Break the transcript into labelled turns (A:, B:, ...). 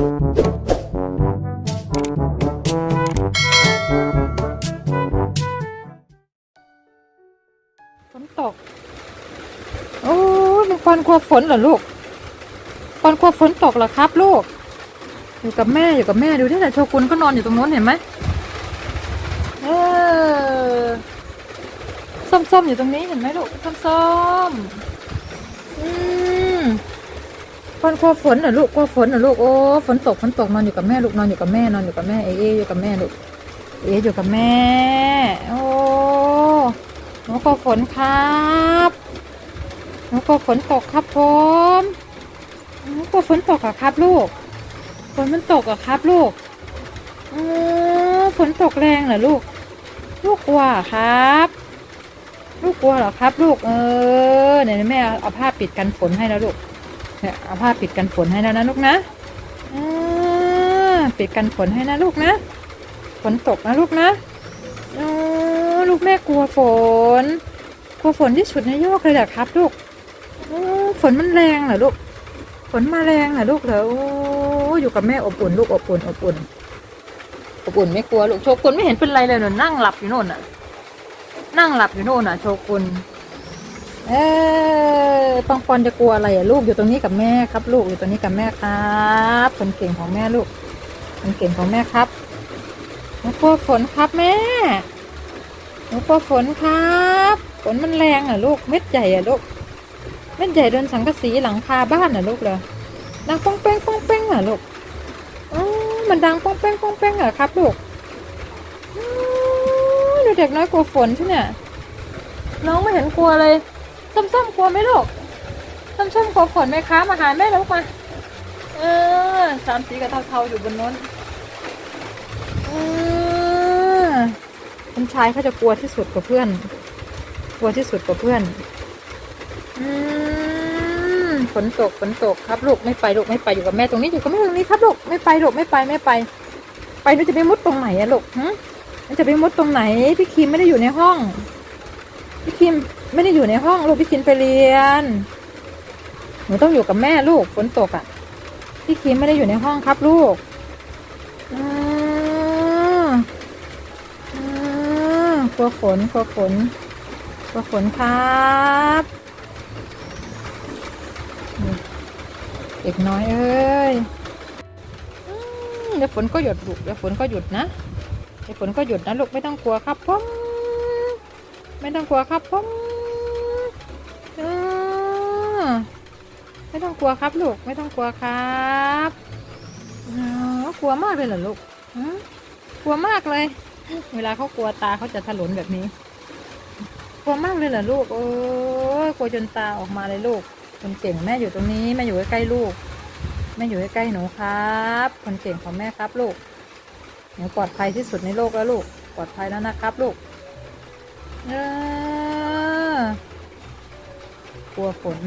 A: ฝนตก โอ้ยมันปอนกลัวฝนเหรอลูกปอนกลัวฝนตกเหรอครับลูก อยู่กับแม่อยู่กับแม่ดูที่แต่โชกุนก็นอนอยู่ตรงโน้นเห็นไหมเออส้มๆอยู่ตรงนี้เห็นไหมลูกส้มๆอืม ปอนกลัวฝนเหรอลูกกลัวฝนเหรอลูกโอ้ฝนตกฝนตกนอนอยู่กับแม่ลูกนอนอยู่กับแม่นอนอยู่กับแม่เอเออยู่กับแม่ลูกเออยู่กับแม่ โอ้หนูกลัวฝนครับหนูกลัวฝนตกครับผมหนูกลัวฝนตกอะครับ ลูกฝนมันตกอะครับ ลูกอฝนตกแรงเหรอลูก ลูกกลัวครับ ลูกกลัวเหรอครับ ลูกเออเนี่ยแม่เอาผ้าปิดกันฝนให้แล้วลูก เนี่ยเอาผ้าปิดกันฝนให้แล้วนะลูกนะอปิดกันฝนให้นะลูกนะฝนตกนะลูกนะอลูกแม่กลัวฝน กลัวฝนที่สุดในโลกเลยเหรอครับลูกฝนมันแรงเหรอลูก ฝนมาแรงเหรอลูกเหรอโอ้อยู่กับแม่อบอุ่นลูกอบอุ่นอบอุ่นอบอุ่นไม่กลัวลูกโชกุนไม่เห็นเป็นไรเลยหนูนั่งหลับอยู่โน่นน่ะ นั่งหลับอยู่โน่นน่ะ โชกุน เออปังปอนจะกลัวอะไรอะลูกอยู่ตรงนี้กับแม่ครับ ลูกอยู่ตรงนี้กับแม่ครับคนเก่งของแม่ลูกคนเก่งของแม่ครับหนูกลัวฝนครับแม่หนูกลัวฝนครับฝนมันแรงอะลูกเม็ดใหญ่อะลูกเม็ดใหญ่โดนสังกะสีหลังคาบ้านน่ะลูกเหรอดังป้องเป้งป้องเป้งเหรอลูกอ๋อมันดังป้องเป้งป้องเป้งเหรอครับลูกดูเด็กน้อยกลัวฝนใช่เนี่ยน้องไม่เห็นกลัวเลย ส้มๆกลัวไหมลูกส้มๆกลัวฝนไหมคะมาหาแม่ลูกมา เออสามสีกับเทาๆอยู่บนโน้นเออคนชายเขาจะกลัวที่สุดกว่าเพื่อน กลัวที่สุดกว่าเพื่อน อืมฝนตกฝนตกครับลูกไม่ไปลูกไม่ไปอยู่กับแม่ตรงนี้อยู่กับแม่ตรงนี้ครับลูกไม่ไปลูกไม่ไปไม่ไป ไปหนูจะไปมุดตรงไหนอะลูกฮะจะไปมุดตรงไหนพี่คิมไม่ได้อยู่ในห้อง พี่คิมไม่ได้อยู่ในห้องลูกพี่คิมไปเรียน หนูต้องอยู่กับแม่ลูกฝนตกอะพี่คิมไม่ได้อยู่ในห้องครับลูกอืมอืมกลัวฝนกลัวฝนกลัวฝนครับเด็กน้อยเอ้ยเดี๋ยวฝนก็หยุดลูกเดี๋ยวฝนก็หยุดนะเดี๋ยวฝนก็หยุดนะลูกไม่ต้องกลัวครับผม ไม่ต้องกลัวครับผมเอไม่ต้องกลัวครับลูก ไม่ต้องกลัวครับอกลัวมากเลยเหรอลูกกลัวมากเลย เวลาเขากลัวตาเขาจะถลนแบบนี้ กลัวมากเลยเหรอลูก โอ้กลัวจนตาออกมาเลยลูก คนเก่งแม่อยู่ตรงนี้แม่อยู่ใกล้ๆลูก แม่อยู่ใกล้ๆหนูครับ คนเก่งของแม่ครับลูกหนูปลอดภัยที่สุดในโลกแล้วลูก ปลอดภัยแล้วนะครับลูก เออกลัวฝน